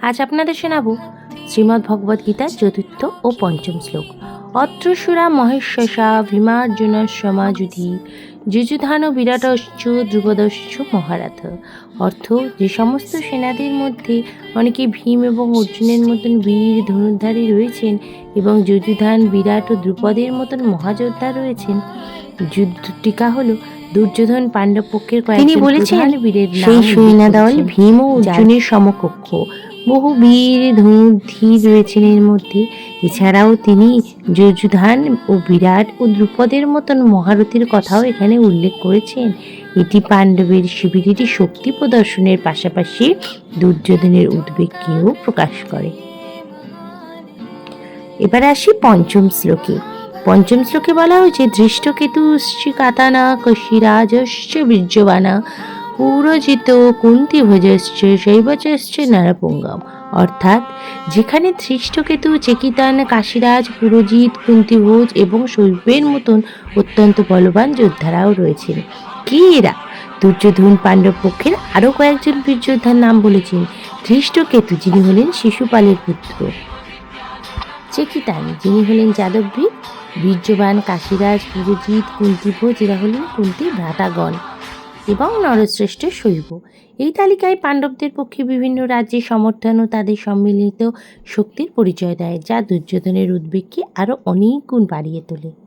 আজ আপনাদের শোনাব শ্রীমদ্ ভগবদ গীতার চতুর্থ ও পঞ্চম শ্লোক। অত্রসুরা মহেশ্বসা ভীমার্জুন সমাযুধি যুযুধান বিরাটশ্চ ধ্রুপদশ্চ মহারাথ। অর্থ যে সমস্ত সেনাদের মধ্যে অনেকে ভীম এবং অর্জুনের মতন বীর ধনুর্ধারী রয়েছেন এবং যুযুধান বিরাট ও দ্রুপদের মতন মহাযোদ্ধা রয়েছেন যুদ্ধ টিকা হলো দুর্যোধন পাণ্ডব পক্ষের কয়েকজন বলেছেন, বীরের সেই সৈন্যদল ভীম ও অর্জুনের সমকক্ষ। বহু বীর ধনুর্ধীর রয়েছেন এর মধ্যে। এছাড়াও তিনি যজুধান ও বিরাট ও দ্রুপদের মতন মহারথীর কথাও এখানে উল্লেখ করেছেন। এটি পাণ্ডবের শিবিরের শক্তি প্রদর্শনের পাশাপাশি দুর্যোধনের উদ্বেগকেও প্রকাশ করে। এবার আসি পঞ্চম শ্লোকে। পঞ্চম শ্লোকে বলা হয়েছে, দৃষ্টকেতু কাতানা কশিরাজশ্চ বীর্যবানা পুরজিত কুন্তি ভোজশ্চ শৈবচশ্চ নরপুঙ্গম। অর্থাৎ, যেখানে ধৃষ্টকেতু চেকিতান, কাশিরাজ, পুরজিৎ, কুন্তিভোজ এবং শৈবের মতন অত্যন্ত বলবান যোদ্ধারাও রয়েছেন। কি এরা? দুর্যোধন পাণ্ডব পক্ষের আরও কয়েকজন বীর যোদ্ধার নাম বলেছেন। ধৃষ্টকেতু যিনি হলেন শিশুপালের পুত্র। চেকিতান, যিনি হলেন যাদবভীর বীর্যবান কাশিরাজ, পুরজিৎ, কুন্তিভোজ, এরা হলেন কুন্তি ভ্রাতাগণ। এবং নরশ্রেষ্ঠ শৈব। এই তালিকায় পাণ্ডবদের পক্ষে বিভিন্ন রাজ্যে সমর্থন ও তাদের সম্মিলিত শক্তির পরিচয় দেয়, যা দুর্যোধনের উদ্বেগকে আরও অনেক গুণ বাড়িয়ে তোলে।